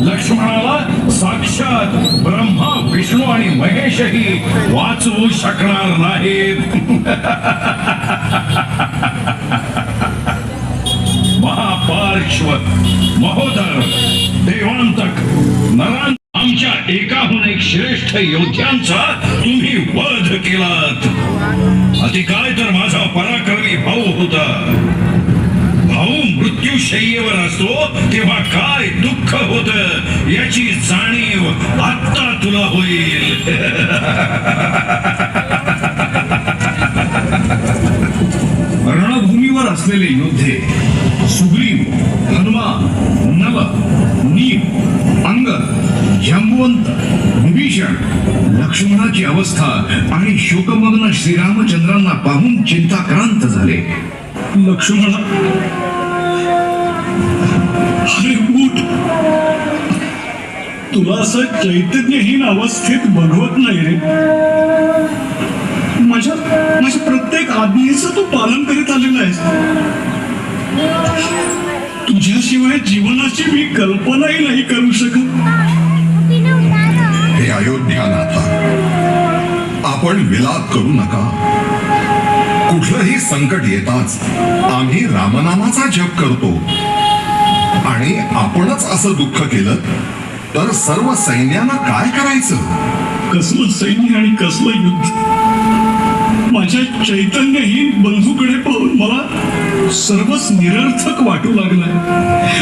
लक्ष्मणाला साक्षात ब्रह्मा विष्णू आणि महेशही वाचवू शकणार नाहीत. महापार्श्व महोदर देवांतक नरां आमच्या एकाहून एक श्रेष्ठ योद्ध्यांचा तुम्ही वध केलात. अति काय तर माझा पराक्रमी भाऊ होता. मृत्यूशय्येवर असतो तेव्हा काय दुःख होत याची जाणीव आत्ता तुला होईल. रणभूमीवर असलेले योद्धे सुग्रीव हनुमान नल नील अंगद जंबुवंत विभीषण लक्ष्मणाची अवस्था आणि शोकमग्न श्रीरामचंद्रांना पाहून चिंताक्रांत झाले. लक्ष्मणा श्रीकूट तुला असं चैतन्यहीन अवस्थेत बघवत नाही रे. माझ्या माझ्या प्रत्येक आज्ञेचं तू पालन करीत आलेला आहेस. तुझ्याशिवाय जीवनाची मी कल्पनाही नाही करू शकत. हे अयोध्यानाथा आपण विलाप करू नका. कुठलंही संकट येताच आम्ही रामनामाचा जप करतो. आणि आपणच असं दुःख केलं तर सर्व सैन्यानं काय करायचं? कसलं सैन्य आणि कसलं युद्ध? माझ्या चैतन्यहीन बंधूकडे पाहून मला सर्वच निरर्थक वाटू लागलाय.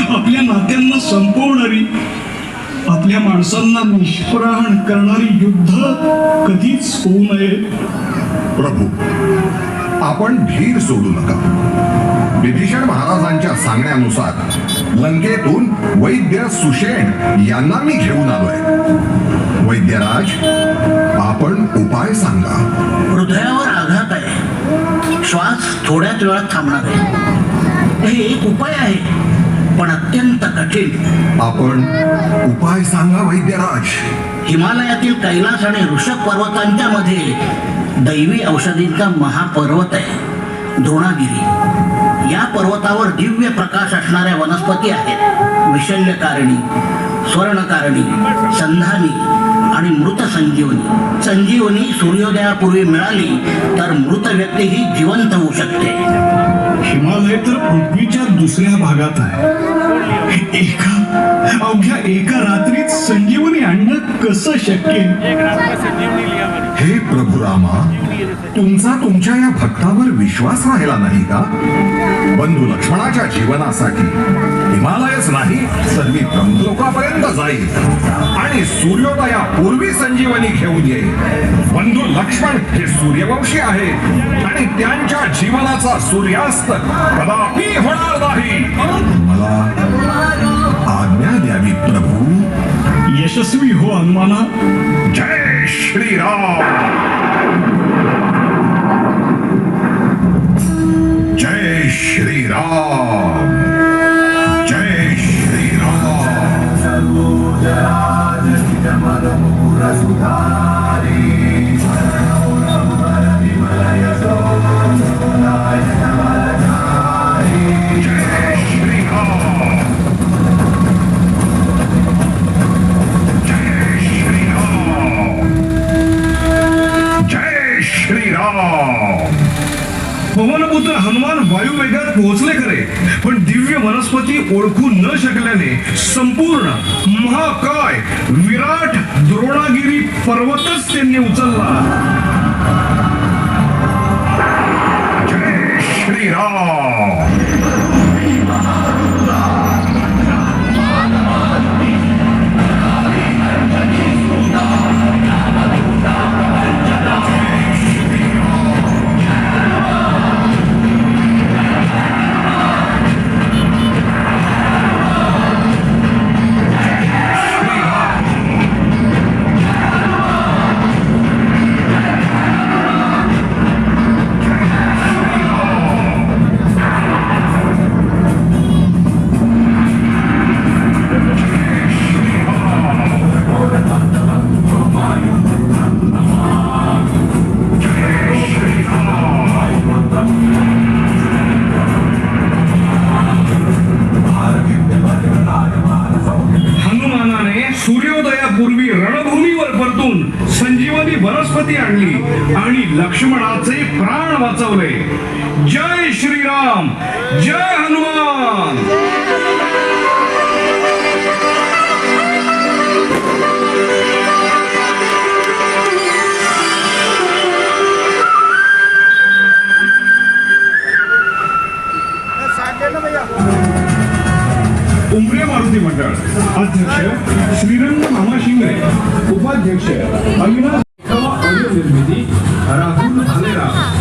आपल्या नात्यांना संपवणारी आपल्या माणसांना निष्प्राण करणारी युद्ध कधीच होऊ नये. प्रभू आपण धीर सोडू नका. विभीषण महाराजांच्या सांगण्यानुसार लंकेतून वैद्य सुषेण यांना मी घेऊन आलोय. वैद्यराज आपण उपाय सांगा. हृदयावर आघात आहे. श्वास थोड्याच वेळात थांबणार आहे. हे एक उपाय आहे पण अत्यंत कठीण. आपण उपाय सांगा वैद्यराज. हिमालयातील कैलास आणि ऋषभ पर्वतांच्या मध्ये दैवी औषधींचा महापर्वत आहे. द्रोणागिरी. या पर्वतावर दिव्य प्रकाश असणाऱ्या वनस्पती आहेत. विशल्यकारिणी स्वर्णकारिणी संधानी आणि मृत संजीवनी संजीवनी सूर्योदयापूर्वी मिळाली तर मृत व्यक्ती ही जिवंत होऊ शकते. हिमालय तर पृथ्वीच्या दुसऱ्या भागात आहे. एका अवघ्या एका रात्रीत संजीवनी आणणं कसं शक्य? हे प्रभू रामा तुमचा तुमच्या या भक्तावर विश्वास राहिला नाही का? बंधू लक्ष्मणाच्या जीवनासाठी हिमालयच नाही तर मी ब्रह्मलोकापर्यंत जाईल. आणि सूर्योदयापूर्वी संजीवनी घेऊन येईल. बंधू लक्ष्मण हे सूर्यवंशी आहेत आणि त्यांच्या जीवनाचा सूर्यास्त कदापि होणार नाही. मला आज्ञा द्यावी प्रभू. यशस्वी हो हनुमाना. जय श्रीराम. पुत्र हनुमान वायुवेगात पोहोचले खरे पण दिव्य वनस्पती ओळखू न शकल्याने संपूर्ण महाकाय विराट द्रोणागिरी पर्वतच त्यांनी उचलला. वर्षापूर्वी रणभूमीवर परतून संजीवनी वनस्पती आणली आणि लक्ष्मणाचे प्राण वाचवले. जय श्रीराम जय हनुमान! मामा शिंगरे उपाध्यक्ष अविनाश निर्मिती राहुल भालेराव.